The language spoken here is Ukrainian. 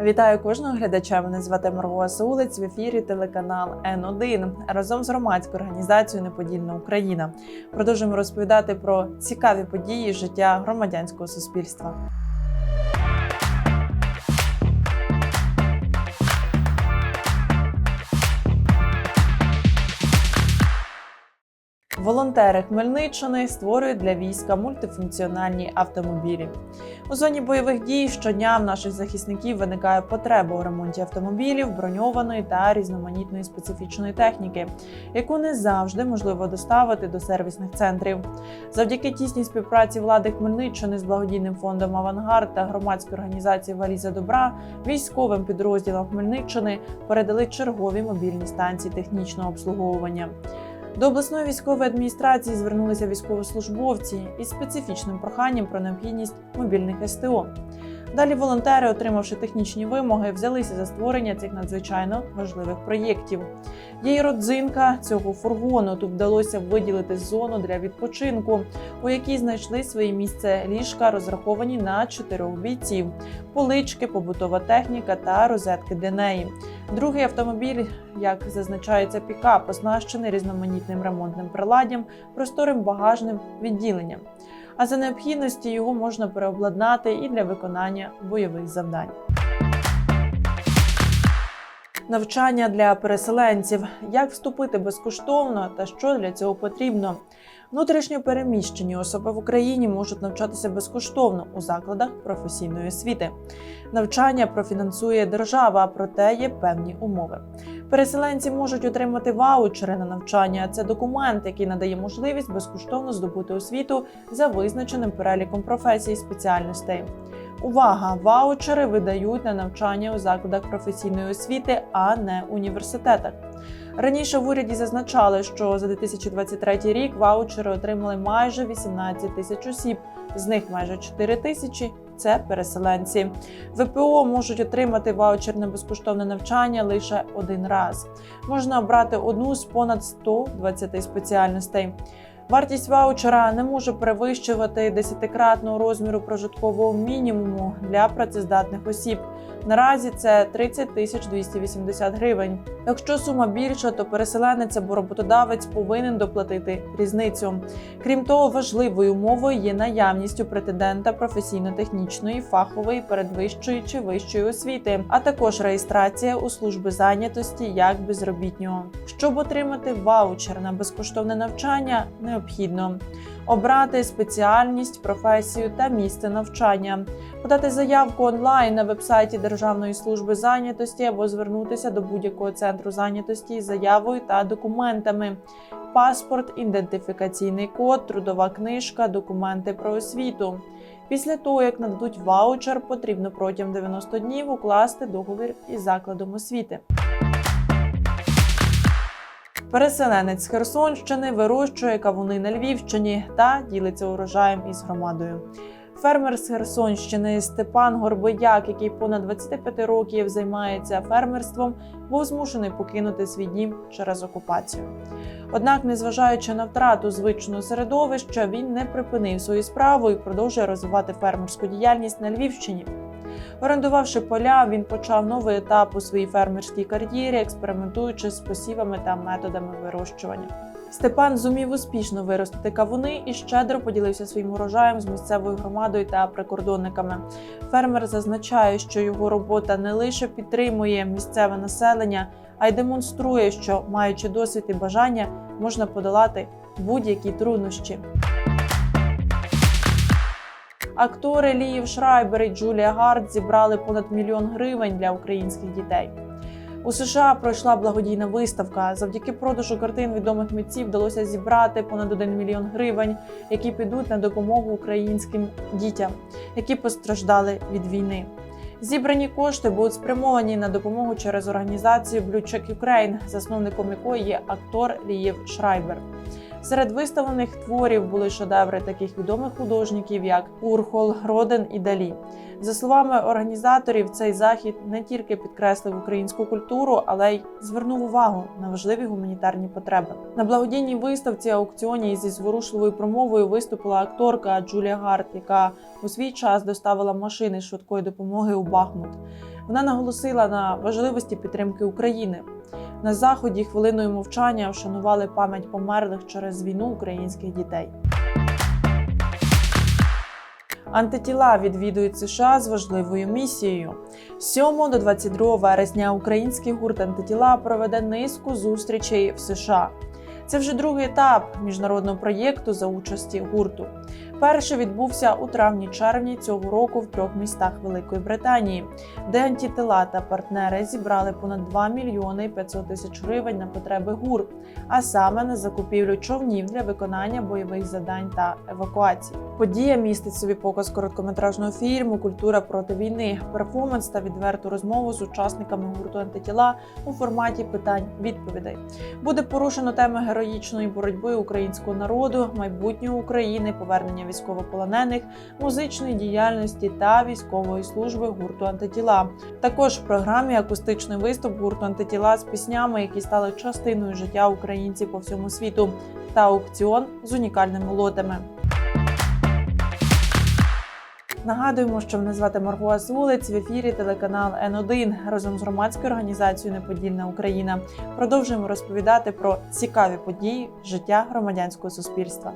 Вітаю кожного глядача. Мене звати Марго Саулець в ефірі телеканал Н1 разом з громадською організацією Неподільна Україна. Продовжуємо розповідати про цікаві події життя громадянського суспільства. Волонтери Хмельниччини створюють для війська мультифункціональні автомобілі. У зоні бойових дій щодня в наших захисників виникає потреба у ремонті автомобілів, броньованої та різноманітної специфічної техніки, яку не завжди можливо доставити до сервісних центрів. Завдяки тісній співпраці влади Хмельниччини з благодійним фондом Авангард та громадської організації Валіза добра військовим підрозділам Хмельниччини передали чергові мобільні станції технічного обслуговування. До обласної військової адміністрації звернулися військовослужбовці із специфічним проханням про необхідність мобільних СТО. Далі волонтери, отримавши технічні вимоги, взялися за створення цих надзвичайно важливих проєктів. Є й родзинка цього фургону. Тут вдалося виділити зону для відпочинку, у якій знайшли своє місце ліжка, розраховані на чотирьох бійців, полички, побутова техніка та розетки для неї. Другий автомобіль, як зазначається, пікап, оснащений різноманітним ремонтним приладдям, просторим багажним відділенням. А за необхідності його можна переобладнати і для виконання бойових завдань. Навчання для переселенців, як вступити безкоштовно та що для цього потрібно. Внутрішньо переміщені особи в Україні можуть навчатися безкоштовно у закладах професійної освіти. Навчання профінансує держава, проте є певні умови. Переселенці можуть отримати ваучери на навчання. Це документ, який надає можливість безкоштовно здобути освіту за визначеним переліком професій і спеціальностей. Увага! Ваучери видають на навчання у закладах професійної освіти, а не університетах. Раніше в уряді зазначали, що за 2023 рік ваучери отримали майже 18 тисяч осіб, з них майже 4 тисячі це переселенці. ВПО можуть отримати ваучер на безкоштовне навчання лише один раз. Можна обрати одну з понад 120 спеціальностей. Вартість ваучера не може перевищувати десятикратного розміру прожиткового мінімуму для працездатних осіб. Наразі це 30 тисяч 280 гривень. Якщо сума більша, то переселенець або роботодавець повинен доплатити різницю. Крім того, важливою умовою є наявність у претендента професійно-технічної, фахової, передвищої чи вищої освіти, а також реєстрація у служби зайнятості як безробітнього. Щоб отримати ваучер на безкоштовне навчання, необхідно обрати спеціальність, професію та місце навчання, подати заявку онлайн на вебсайті Державної служби зайнятості або звернутися до будь-якого центру зайнятості із заявою та документами. Паспорт, ідентифікаційний код, трудова книжка, документи про освіту. Після того, як нададуть ваучер, потрібно протягом 90 днів укласти договір із закладом освіти. Переселенець Херсонщини вирощує кавуни на Львівщині та ділиться урожаєм із громадою. Фермер з Херсонщини Степан Горбояк, який понад 25 років займається фермерством, був змушений покинути свій дім через окупацію. Однак, незважаючи на втрату звичного середовища, він не припинив свою справу і продовжує розвивати фермерську діяльність на Львівщині. Орендувавши поля, він почав новий етап у своїй фермерській кар'єрі, експериментуючи з посівами та методами вирощування. Степан зумів успішно виростити кавуни і щедро поділився своїм урожаєм з місцевою громадою та прикордонниками. Фермер зазначає, що його робота не лише підтримує місцеве населення, а й демонструє, що, маючи досвід і бажання, можна подолати будь-які труднощі. Актори Ліїв Шрайбер і Джулія Гард зібрали понад мільйон гривень для українських дітей. У США пройшла благодійна виставка. Завдяки продажу картин відомих митців вдалося зібрати понад 1 мільйон гривень, які підуть на допомогу українським дітям, які постраждали від війни. Зібрані кошти будуть спрямовані на допомогу через організацію Blue Check Ukraine, засновником якої є актор Лієв Шрайбер. Серед виставлених творів були шедеври таких відомих художників, як Урхол, Роден і Далі. За словами організаторів, цей захід не тільки підкреслив українську культуру, але й звернув увагу на важливі гуманітарні потреби. На благодійній виставці аукціоні зі зворушливою промовою виступила акторка Джулія Гарт, яка у свій час доставила машини швидкої допомоги у Бахмут. Вона наголосила на важливості підтримки України. На заході хвилиною мовчання вшанували пам'ять померлих через війну українських дітей. Антитіла відвідують США з важливою місією. З 7 до 22 вересня український гурт антитіла проведе низку зустрічей в США. Це вже другий етап міжнародного проєкту за участі гурту. Перший відбувся у травні-червні цього року в трьох містах Великої Британії, де антитила та партнери зібрали понад 2 мільйони 500 тисяч гривень на потреби гур, а саме на закупівлю човнів для виконання бойових завдань та евакуації. Подія містить собі показ короткометражного фільму Культура проти війни, перформанс та відверту розмову з учасниками гурту антитіла у форматі питань-відповідей. Буде порушено теми героїчної боротьби українського народу, майбутнього України, повернення військовополонених, музичної діяльності та військової служби гурту антитіла. Також в програмі акустичний виступ гурту антитіла з піснями, які стали частиною життя українців по всьому світу, та аукціон з унікальними лотами. Нагадуємо, що мене звати Марго Асулець в ефірі телеканал Н1 разом з громадською організацією Неподільна Україна. Продовжуємо розповідати про цікаві події життя громадянського суспільства.